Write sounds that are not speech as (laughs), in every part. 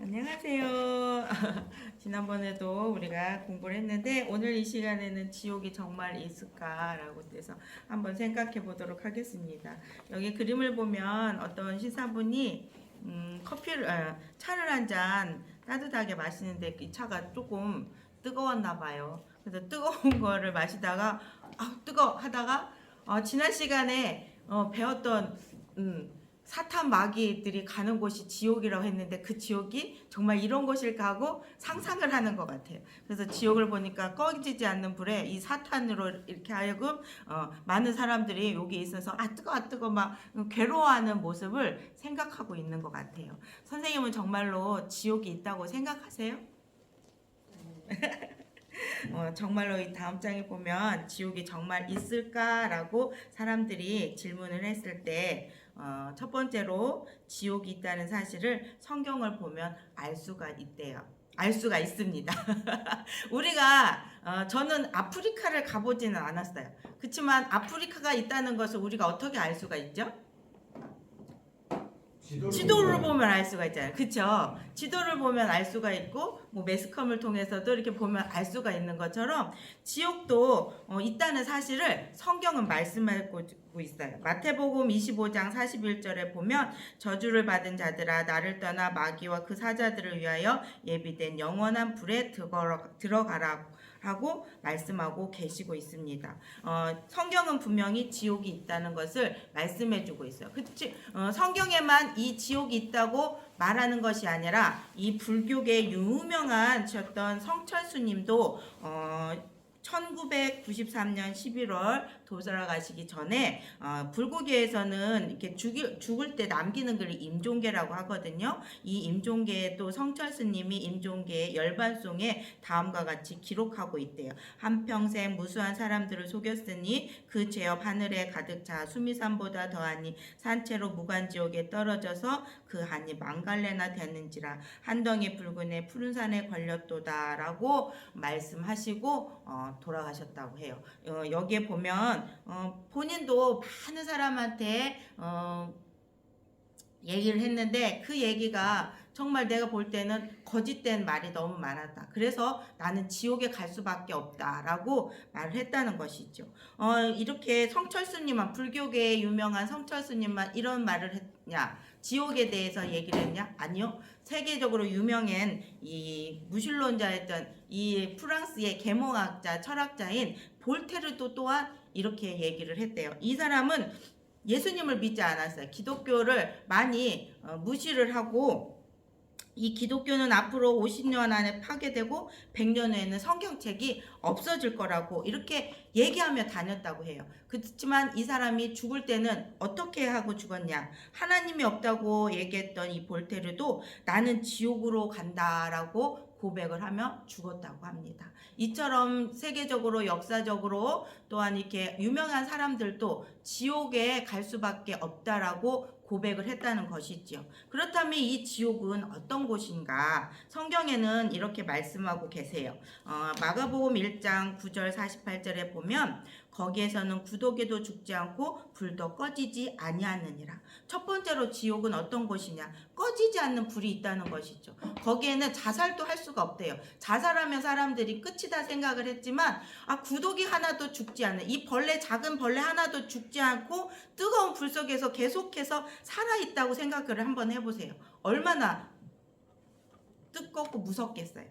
안녕하세요. (laughs) 지난번에도 우리가 공부를 했는데 오늘 이 시간에는 지옥이 정말 있을까라고 해서 한번 생각해 보도록 하겠습니다. 여기 그림을 보면 어떤 시사분이 음, 커피를 아, 차를 한 잔 따뜻하게 마시는데 이 차가 조금 뜨거웠나 봐요. 그래서 뜨거운 (laughs) 거를 마시다가 아 뜨거 하다가 어, 지난 시간에 어, 배웠던 음, 사탄 마귀들이 가는 곳이 지옥이라고 했는데 그 지옥이 정말 이런 곳일까 하고 상상을 하는 것 같아요. 그래서 지옥을 보니까 꺼지지 않는 불에 이 사탄으로 이렇게 하여금 어, 많은 사람들이 여기 있어서 아 뜨거 아 뜨거 막 괴로워하는 모습을 생각하고 있는 것 같아요. 선생님은 정말로 지옥이 있다고 생각하세요? (laughs) 어, 정말로 이 다음 장에 보면 지옥이 정말 있을까라고 사람들이 질문을 했을 때 어, 첫 번째로 지옥이 있다는 사실을 성경을 보면 알 수가 있대요. 알 수가 있습니다. (laughs) 우리가 어, 저는 아프리카를 가보지는 않았어요. 그렇지만 아프리카가 있다는 것을 우리가 어떻게 알 수가 있죠? 지도를 보면 알 수가 있잖아요. 그쵸? 지도를 보면 알 수가 있고, 뭐 매스컴을 통해서도 이렇게 보면 알 수가 있는 것처럼 지옥도 어, 있다는 사실을 성경은 말씀하고 있어요. 마태복음 25장 41절에 보면 저주를 받은 자들아 나를 떠나 마귀와 그 사자들을 위하여 예비된 영원한 불에 들어가라 하고 말씀하고 계시고 있습니다. 어, 성경은 분명히 지옥이 있다는 것을 말씀해주고 있어요. 그치? 어, 성경에만 이 지옥이 있다고 말하는 것이 아니라 이 불교계 유명한 셨던 성철수님도 어, 1993년 11월 도살아가시기 전에 어, 불고기에서는 이렇게 죽일, 죽을 때 남기는 글이 임종계라고 하거든요. 이 임종계에 또 성철스님이 임종계의 열반송에 다음과 같이 기록하고 있대요. 한평생 무수한 사람들을 속였으니 그 죄업 하늘에 가득 차 수미산보다 더하니 산채로 무간지옥에 떨어져서 그 한이 망갈래나 되는지라 한덩이 붉은에 푸른 산에 걸렸도다라고 말씀하시고 어, 돌아가셨다고 해요. 어, 여기에 보면 어, 본인도 많은 사람한테 어, 얘기를 했는데 그 얘기가 정말 내가 볼 때는 거짓된 말이 너무 많았다. 그래서 나는 지옥에 갈 수밖에 없다라고 말을 했다는 것이죠. 어, 이렇게 성철수님만 불교계의 유명한 성철수님만 이런 말을 했냐? 지옥에 대해서 얘기를 했냐? 아니요. 세계적으로 유명한 이 무신론자였던 이 프랑스의 계몽학자, 철학자인 볼테르도 또한 이렇게 얘기를 했대요. 이 사람은 예수님을 믿지 않았어요. 기독교를 많이 어, 무시를 하고 이 기독교는 앞으로 50년 안에 파괴되고 100년 후에는 성경책이 없어질 거라고 이렇게 얘기하며 다녔다고 해요. 그렇지만 이 사람이 죽을 때는 어떻게 하고 죽었냐? 하나님이 없다고 얘기했던 이 볼테르도 나는 지옥으로 간다라고 고백을 하며 죽었다고 합니다. 이처럼 세계적으로 역사적으로 또한 이렇게 유명한 사람들도 지옥에 갈 수밖에 없다라고 고백을 했다는 것이지요. 그렇다면 이 지옥은 어떤 곳인가? 성경에는 이렇게 말씀하고 계세요. 어, 마가복음 1장 9절 48절에 보면 거기에서는 구독에도 죽지 않고 불도 꺼지지 아니하느니라. 첫 번째로 지옥은 어떤 곳이냐? 꺼지지 않는 불이 있다는 것이죠. 거기에는 자살도 할 수가 없대요. 자살하면 사람들이 끝이다 생각을 했지만 아 구독이 하나도 죽지 않는 이 벌레 작은 벌레 하나도 죽지 않고 뜨거운 불 속에서 계속해서 살아 있다고 생각을 한번 해보세요. 얼마나 뜨겁고 무섭겠어요.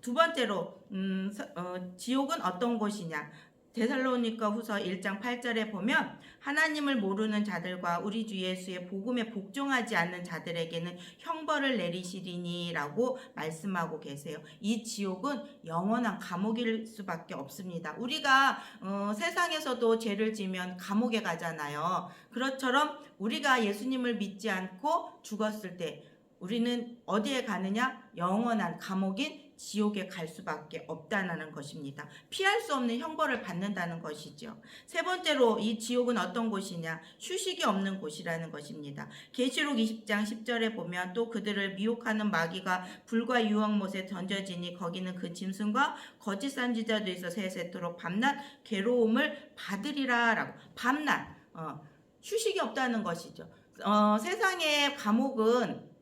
두 번째로 음, 어, 지옥은 어떤 곳이냐? 데살로니가 후서 1장 8절에 보면 하나님을 모르는 자들과 우리 주 예수의 복음에 복종하지 않는 자들에게는 형벌을 내리시리니라고 말씀하고 계세요. 이 지옥은 영원한 감옥일 수밖에 없습니다. 우리가 어, 세상에서도 죄를 지면 감옥에 가잖아요. 그렇처럼 우리가 예수님을 믿지 않고 죽었을 때 우리는 어디에 가느냐? 영원한 감옥인 지옥에 갈 수밖에 없다는 것입니다. 피할 수 없는 형벌을 받는다는 것이죠. 세 번째로 이 지옥은 어떤 곳이냐? 휴식이 없는 곳이라는 것입니다. 계시록 20장 10절에 보면 또 그들을 미혹하는 마귀가 불과 유황못에 던져지니 거기는 그 짐승과 거짓 선지자도 있어 세세토록 밤낮 괴로움을 받으리라라고 밤낮 어, 휴식이 없다는 것이죠. 어, 세상의 감옥은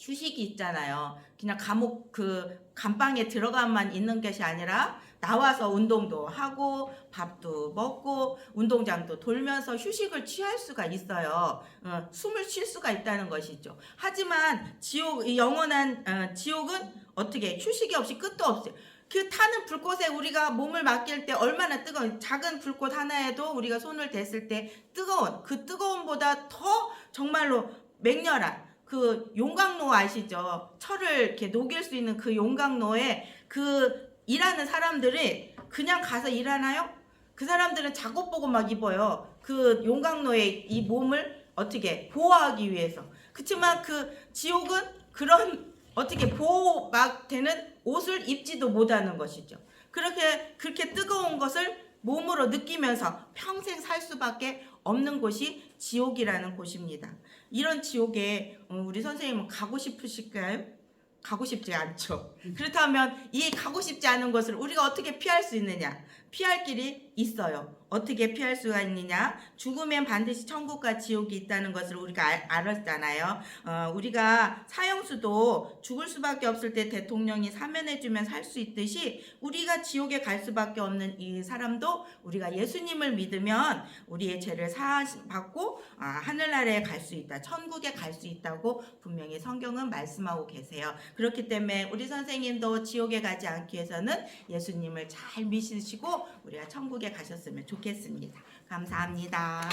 휴식이 있잖아요. 그냥 감옥 그 감방에 들어가만 있는 것이 아니라 나와서 운동도 하고 밥도 먹고 운동장도 돌면서 휴식을 취할 수가 있어요. 어, 숨을 쉴 수가 있다는 것이죠. 하지만 지옥 이 영원한 어, 지옥은 어떻게 휴식이 없이 끝도 없어요. 그 타는 불꽃에 우리가 몸을 맡길 때 얼마나 뜨거운 작은 불꽃 하나에도 우리가 손을 댔을 때 뜨거운 그 뜨거움보다 더 정말로 맹렬한 그 용광로 아시죠? 철을 이렇게 녹일 수 있는 그 용광로에 그 일하는 사람들이 그냥 가서 일하나요? 그 사람들은 작업복을 막 입어요. 그 용광로에 이 몸을 어떻게 보호하기 위해서. 그렇지만 그 지옥은 그런 어떻게 보호 막 되는 옷을 입지도 못하는 것이죠. 그렇게 그렇게 뜨거운 것을 몸으로 느끼면서 평생 살 수밖에 없는 곳이 지옥이라는 곳입니다. 이런 지옥에 어, 우리 선생님은 가고 싶으실까요? 가고 싶지 않죠. 그렇다면 이 가고 싶지 않은 것을 우리가 어떻게 피할 수 있느냐? 피할 길이 있어요. 어떻게 피할 수가 있느냐? 죽으면 반드시 천국과 지옥이 있다는 것을 우리가 알, 알았잖아요. 어, 우리가 사형수도 죽을 수밖에 없을 때 대통령이 사면해주면 살 수 있듯이 우리가 지옥에 갈 수밖에 없는 이 사람도 우리가 예수님을 믿으면 우리의 죄를 사하받고 아, 하늘나라에 갈 수 있다. 천국에 갈 수 있다고 분명히 성경은 말씀하고 계세요. 그렇기 때문에 우리 선생님도 지옥에 가지 않기 위해서는 예수님을 잘 믿으시고 우리가 천국에 가셨으면 좋겠습니다. 감사합니다.